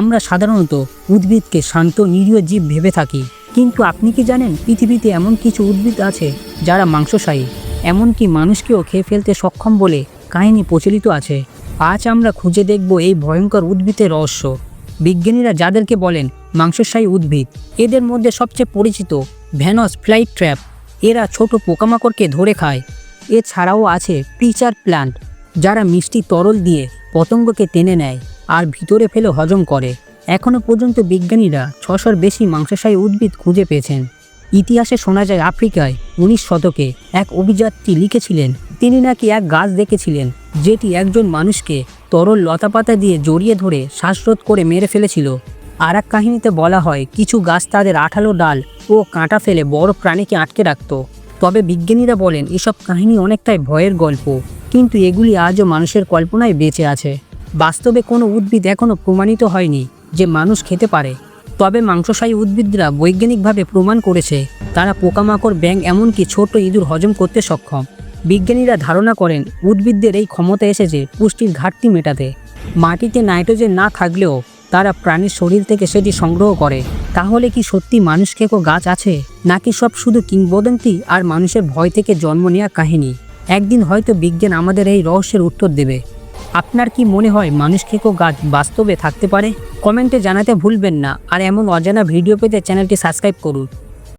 আমরা সাধারণত উদ্ভিদকে শান্ত, নিরীহ জীব ভেবে থাকি। কিন্তু আপনি কি জানেন, পৃথিবীতে এমন কিছু উদ্ভিদ আছে যারা মাংসশায়ী? এমনকি মানুষকেও খেয়ে ফেলতে সক্ষম বলে কাহিনী প্রচলিত আছে। আজ আমরা খুঁজে দেখব এই ভয়ঙ্কর উদ্ভিদের রহস্য। বিজ্ঞানীরা যাদেরকে বলেন মাংসশায়ী উদ্ভিদ, এদের মধ্যে সবচেয়ে পরিচিত ভ্যানস ফ্লাইট ট্র্যাপ। এরা ছোট পোকামাকড়কে ধরে খায়। এছাড়াও আছে প্রিচার প্ল্যান্ট, যারা মিষ্টি তরল দিয়ে পতঙ্গকে টেনে নেয়। আর ভিতরে ফেলে হজম করে। এখনও পর্যন্ত বিজ্ঞানীরা ছশোর বেশি মাংসশায়ী উদ্ভিদ খুঁজে পেয়েছেন। ইতিহাসে শোনা যায় আফ্রিকায় উনিশ শতকে এক অভিযাত্রী লিখেছিলেন, তিনি নাকি এক গাছ দেখেছিলেন, যেটি একজন মানুষকে তরল লতাপাতা দিয়ে জড়িয়ে ধরে শ্বাসরোধ করে মেরে ফেলেছিল। আর এক কাহিনীতে বলা হয়, কিছু গাছ তাদের আঠালো ডাল ও কাঁটা ফেলে বড় প্রাণীকে আটকে রাখত। তবে বিজ্ঞানীরা বলেন, এসব কাহিনী অনেকটাই ভয়ের গল্প, কিন্তু এগুলি আজও মানুষের কল্পনায় বেঁচে আছে। বাস্তবে কোনো উদ্ভিদ এখনও প্রমাণিত হয়নি যে মানুষ খেতে পারে। তবে মাংসশায়ী উদ্ভিদরা বৈজ্ঞানিকভাবে প্রমাণ করেছে, তারা পোকামাকড়, ব্যাঙ এমনকি ছোট ইঁদুর হজম করতে সক্ষম। বিজ্ঞানীরা ধারণা করেন, উদ্ভিদদের এই ক্ষমতা এসেছে পুষ্টির ঘাটতি মেটাতে। মাটিতে নাইট্রোজেন না থাকলেও তারা প্রাণীর শরীর থেকে সেটি সংগ্রহ করে। তাহলে কি সত্যি মানুষ খেকো গাছ আছে? নাকি সব শুধু কিংবদন্তি আর মানুষের ভয় থেকে জন্ম নেওয়া কাহিনী? একদিন হয়তো বিজ্ঞান আমাদের এই রহস্যের উত্তর দেবে। আপনার কি মনে হয় মানুষ খেকো গাছ বাস্তবে থাকতে পারে? কমেন্টে জানাতে ভুলবেন না। আর এমন অজানা ভিডিও পেতে চ্যানেলটি সাবস্ক্রাইব করুন।